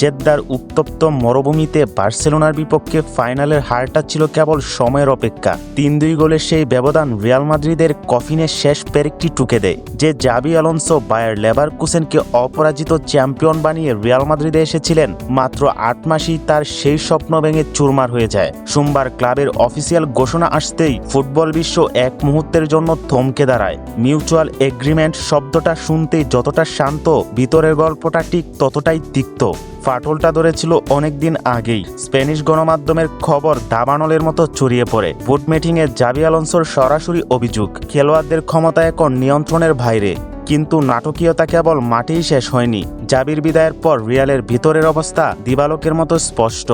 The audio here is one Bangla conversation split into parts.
জেদ্দার উত্তপ্ত মরুভূমিতে বার্সেলোনার বিপক্ষে ফাইনালের হারটা ছিল কেবল সময়ের অপেক্ষা। তিন দুই গোলের সেই ব্যবধান রিয়াল মাদ্রিদের কফিনের শেষ পেরেকটি টুকে দেয়, যে জাবি আলোনসো বায়ার লেভারকুসেনকে অপরাজিত চ্যাম্পিয়ন বানিয়ে রিয়াল মাদ্রিদে এসেছিলেন। মাত্র আট মাসেই তার সেই স্বপ্ন ভেঙে চুরমার হয়ে যায়। সোমবার ক্লাবের অফিসিয়াল ঘোষণা আসতেই ফুটবল বিশ্ব এক মুহূর্তের জন্য থমকে দাঁড়ায়। মিউচুয়াল এগ্রিমেন্ট শব্দটা শুনতেই যতটা শান্ত, ভিতরের গল্পটা ঠিক ততটাই তিক্ত। ফাটলটা ধরেছিল অনেকদিন আগেই। স্প্যানিশ গণমাধ্যমের খবর দাবানলের মতো ছড়িয়ে পড়ে। ভোট মিটিংয়ে জাবি সরাসরি অভিযোগ, খেলোয়াড়দের ক্ষমতা এখন নিয়ন্ত্রণের বাইরে। কিন্তু নাটকীয়তা কেবল মাঠেই শেষ হয়নি। জাবির বিদায়ের পর রিয়ালের ভিতরের অবস্থা দিবালোকের মতো স্পষ্ট।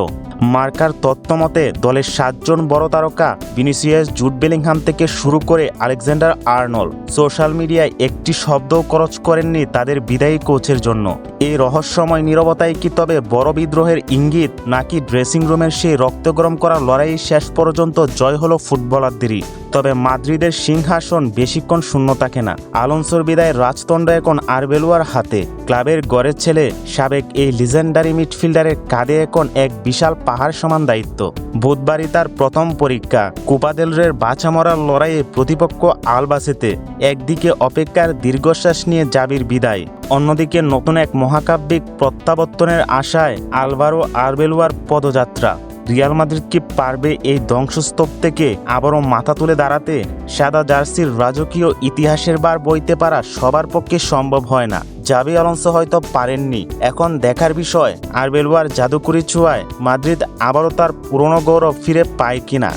মার্কার তত্ত্ব মতে, দলের সাতজন বড় তারকা ভিনিসিয়াস জুট বেলিংহাম থেকে শুরু করে আলেকজান্ডার আর্নল সোশ্যাল মিডিয়ায় একটি শব্দও খরচ করেননি তাদের বিদায়ী কোচের জন্য। এই রহস্যময় নীরবতাই কি তবে বড় বিদ্রোহের ইঙ্গিত, নাকি ড্রেসিং রুমের সেই রক্তগরম করা লড়াই শেষ পর্যন্ত জয় হলো ফুটবলারদেরই? তবে মাদ্রিদের সিংহাসন বেশিক্ষণ শূন্য থাকে না আলোনসোর বিদায় রাজদণ্ড এখন আরবেলুয়ার হাতে। ক্লাবের গড়ের ছেলে সাবেক এই লিজেন্ডারি মিডফিল্ডারের কাঁধে এখন এক বিশাল পাহাড় সমান দায়িত্ব। বুধবারই তার প্রথম পরীক্ষা। কুপাদেলরের বাছা মরার লড়াইয়ে প্রতিপক্ষ আলবাসেতে একদিকে অপেক্ষার দীর্ঘশ্বাস নিয়ে জাবির বিদায়, অন্যদিকে নতুন এক মহাকাব্যিক প্রত্যাবর্তনের আশায় আলভারো আরবেলুয়ার পদযাত্রা। রিয়াল মাদ্রিদ কি পারবে এই ধ্বংসস্তূপ থেকে আবারও মাথা তুলে দাঁড়াতে? সাদা জার্সির রাজকীয় ইতিহাসের বার বইতে পারা সবার পক্ষে সম্ভব হয় না। জাবি আলোনসো হয়তো পারেননি। এখন দেখার বিষয়, আরবেলুয়ার জাদুকুরি ছোঁয়ায় মাদ্রিদ আবারও তার পুরনো গৌরব ফিরে পায় কিনা।